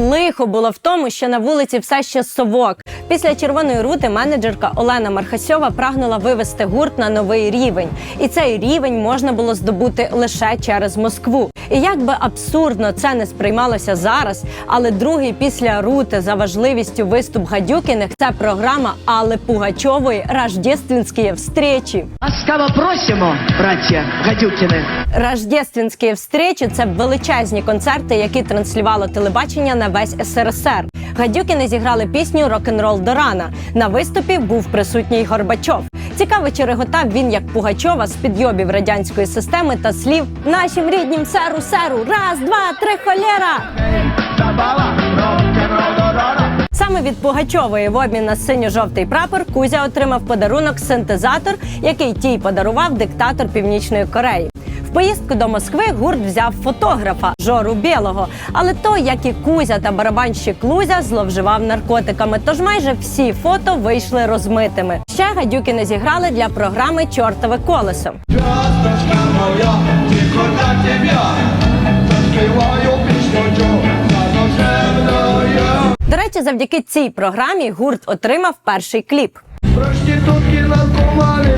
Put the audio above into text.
Лихо було в тому, що на вулиці все ще совок. Після червоної рути менеджерка Олена Мархасьова прагнула вивести гурт на новий рівень, і цей рівень можна було здобути лише через Москву. І як би абсурдно це не сприймалося зараз, але другий після рути за важливістю виступ гадюкіних це програма Алли Пугачової «Рождественські встречі. Ласкаво просимо, браття Гадюкіни. Рождественські встречі це величезні концерти, які транслювало телебачення на весь СРСР. Гадюкіни зіграли пісню Рок-н-рол до рана. На виступі був присутній Горбачов. Цікаво, чи реготав він як Пугачова з підйобів радянської системи та слів нашим ріднім серу серу. Раз, два, три, холєра! Саме від Пугачової в обмін на синьо-жовтий прапор Кузя отримав подарунок синтезатор, який тій подарував диктатор Північної Кореї. В поїздку до Москви гурт взяв фотографа Жору Білого, але той, як і Кузя та барабанщик Лузя, зловживав наркотиками. Тож майже всі фото вийшли розмитими. Ще гадюкіни зіграли для програми Чортове колесо. Моя, До речі, завдяки цій програмі гурт отримав перший кліп. Проститутки, наркомани,